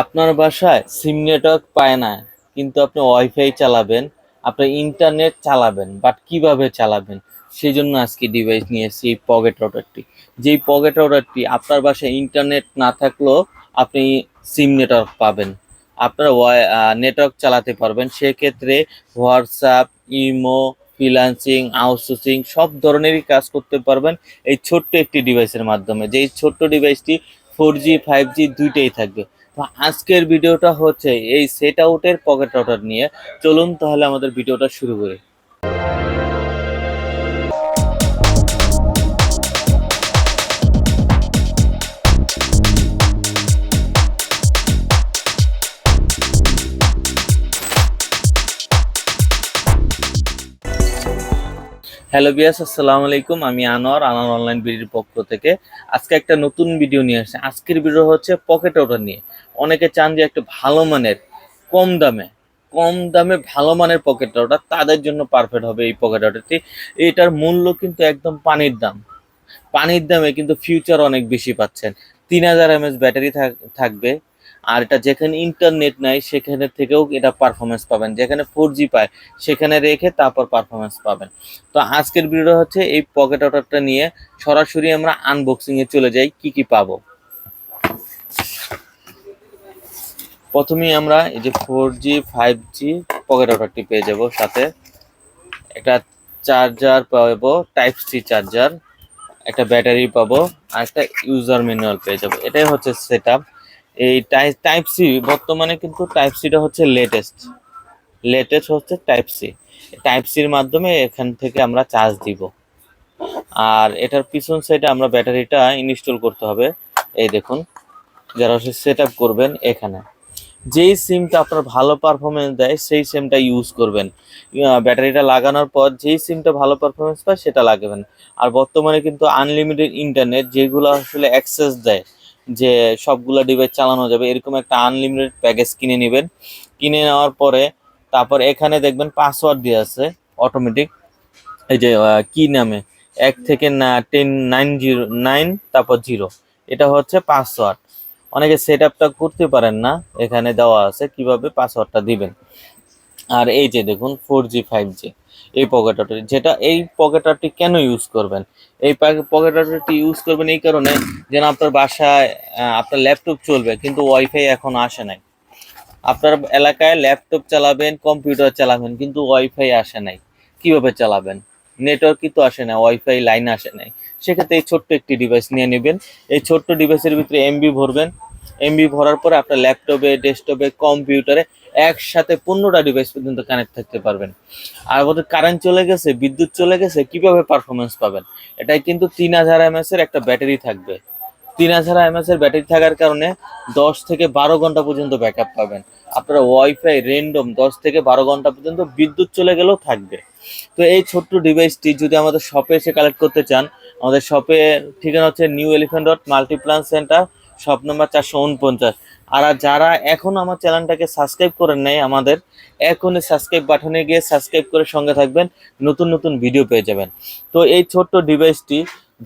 আপনার বাসায় সিম নেটওয়ার্ক পায় না, কিন্তু আপনি ওয়াইফাই চালাবেন, আপনার ইন্টারনেট চালাবেন বাট কীভাবে চালাবেন? সেই জন্য আজকে ডিভাইস নিয়ে এসেছি এই পকেট রাউটারটি যেই পকেট রাউটারটি আপনার বাসায় ইন্টারনেট না থাকলেও আপনি সিম নেটওয়ার্ক পাবেন। আপনার নেটওয়ার্ক চালাতে পারবেন। সেক্ষেত্রে হোয়াটসঅ্যাপ ইমো ফ্রিলান্সিং আউটসোর্সিং সব ধরনেরই কাজ করতে পারবেন এই ছোট্ট একটি ডিভাইসের মাধ্যমে। যেই ছোট্ট ডিভাইসটি ফোর জি ফাইভ জি দুইটাই থাকবে। তো আজকের ভিডিওটা হচ্ছে এই সেট আউটের পকেট রাউটার নিয়ে। চলুন তাহলে আমাদের ভিডিওটা শুরু করি। হ্যালো বিয়াস আসসালামু আলাইকুম। আমি আনোয়ার আনোয়ার অনলাইন বিডির পক্ষ থেকে। আজকে একটা নতুন ভিডিও নিয়ে আসছে। আজকের ভিডিও হচ্ছে পকেট রাউটার নিয়ে। অনেকে চান যে একটা ভালো মানের, কম দামে কম দামে ভালো মানের পকেট রাউটার তাদের জন্য পারফেক্ট হবে এই পকেট রাউটারটি এটার মূল্য কিন্তু একদম পানির দাম। পানির দামে কিন্তু ফিউচার অনেক বেশি পাচ্ছেন। তিন হাজার এমএস ব্যাটারি থাকবে। আর এটা যেখানে ইন্টারনেট নাই, সেখানে থেকেও এটা পারফরমেন্স পাবেন। যেখানে ফোর জি পায়, সেখানে রেখে তারপর পারফরমেন্স পাবেন। তো আজকের ভিডিও হচ্ছে এই পকেট অর্ডারটা নিয়ে সরাসরি আমরা আনবক্সিং এ চলে যাই, কি কি পাবো। প্রথমেই আমরা এই যে four G five G pocket অর্ডারটি পেয়ে যাব সাথে। একটা চার্জার পাবো টাইপ সি চার্জার একটা ব্যাটারি পাবো, আর একটা ইউজার ম্যানুয়াল পেয়ে যাব। এটাই হচ্ছে সেট এই টাইপ সি বর্তমানে কিন্তু টাইপ সিটা হচ্ছে লেটেস্ট লেটেস্ট হচ্ছে টাইপ সি টাইপ সির মাধ্যমে এখান থেকে আমরা চার্জ দিব। আর এটার পিছন সাইডে আমরা ব্যাটারিটা ইনস্টল করতে হবে। এই দেখুন যারা সেট আপ করবেন এখানে। যেই সিমটা আপনার ভালো পারফরমেন্স দেয়, সেই সিমটা ইউজ করবেন। ব্যাটারিটা লাগানোর পর যেই সিমটা ভালো পারফরমেন্স পায়, সেটা লাগাবেন। আর বর্তমানে কিন্তু আনলিমিটেড ইন্টারনেট যেগুলো আসলে অ্যাক্সেস দেয় যে সবগুলো ডিভাইস চালানো যাবে, এরকম একটা আনলিমিটেড প্যাকেজ কিনে নেবেন। কিনে নেওয়ার পরে তারপর এখানে দেখবেন পাসওয়ার্ড দিয়ে আছে অটোমেটিক এই যে কি নামে? এক থেকে না টেন নাইন জিরো নাইন তারপর জিরো এটা হচ্ছে পাসওয়ার্ড অনেকে সেট আপটা করতে পারেন না, এখানে দেওয়া আছে কীভাবে পাসওয়ার্ডটা দিবেন। আর এই যে দেখুন ফোর জি ফাইভ জি এই পকেটারটি যেটা এই পকেট পকেটারটি কেন ইউজ করবেন? এই পকেট পকেটারটি ইউজ করবেন এই কারণে যেন আপনার বাসায় আপনার ল্যাপটপ চলবে, কিন্তু ওয়াইফাই এখন আসে নাই। আপনার এলাকায় ল্যাপটপ চালাবেন কম্পিউটার চালাবেন, কিন্তু ওয়াইফাই আসে নাই। কীভাবে চালাবেন? নেটওয়ার্ক কিন্তু আসে না ওয়াইফাই লাইন আসে নাই। সেক্ষেত্রে এই ছোট্ট একটি ডিভাইস নিয়ে নেবেন। এই ছোট্ট ডিভাইসের ভিতরে এমবি ভরবেন। এমবি ভরার পরে আপনার ল্যাপটপে, ডেস্কটপে, কম্পিউটারে একসাথে পনেরোটা ডিভাইস পর্যন্ত কানেক্ট থাকতে পারবেন। আর আমাদের কারেন্ট চলে গেছে, বিদ্যুৎ চলে গেছে, কীভাবে পারফরমেন্স পাবেন? এটাই কিন্তু তিন হাজার এমএস এর একটা ব্যাটারি থাকবে। তিন হাজার এমএস এর ব্যাটারি থাকার কারণে দশ থেকে বারো ঘণ্টা পর্যন্ত ব্যাকআপ পাবেন। আপনার ওয়াইফাই রেন্ডম দশ থেকে বারো ঘণ্টা পর্যন্ত বিদ্যুৎ চলে গেলেও থাকবে। তো এই ছোট্ট ডিভাইসটি যদি আমাদের শপে এসে কালেক্ট করতে চান, আমাদের শপের ঠিকানা হচ্ছে New Elephant dot Multiplan centre shop number চারশো উনপঞ্চাশ। আর যারা এখন আমার চ্যানেলটাকে সাবস্ক্রাইব করেন নাই, আমাদের এখনই সাবস্ক্রাইব বাটনে গিয়ে সাবস্ক্রাইব করে সঙ্গে থাকবেন, নতুন নতুন ভিডিও পেয়ে যাবেন। তো এই ছোট্ট ডিভাইসটি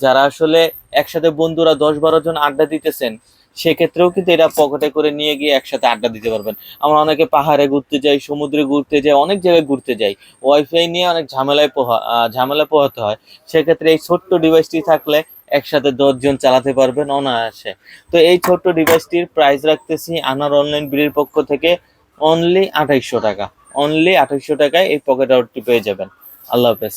যারা আসলে একসাথে বন্ধুরা দশ বারো জন আড্ডা দিতেছেন, সেক্ষেত্রেও কিন্তু এটা পকেটে করে নিয়ে গিয়ে একসাথে আড্ডা দিতে পারবেন। আমরা অনেকে পাহাড়ে ঘুরতে যাই, সমুদ্রে ঘুরতে যাই, অনেক জায়গায় ঘুরতে যাই। ওয়াইফাই নিয়ে অনেক ঝামেলায় পোহা ঝামেলা পোহাতে হয়। সেক্ষেত্রে এই ছোট্ট ডিভাইসটি থাকলে একসাথে দশজন চালাতে পারবেন অনায়াসে। তো এই ছোট্ট ডিভাইসটির প্রাইস রাখতেছি আনার অনলাইন বিলের পক্ষ থেকে অনলি আঠাইশশো টাকা। অনলি আঠাইশশো টাকায় এই পকেট আউটটি পেয়ে যাবেন। আল্লাহ হাফেজ।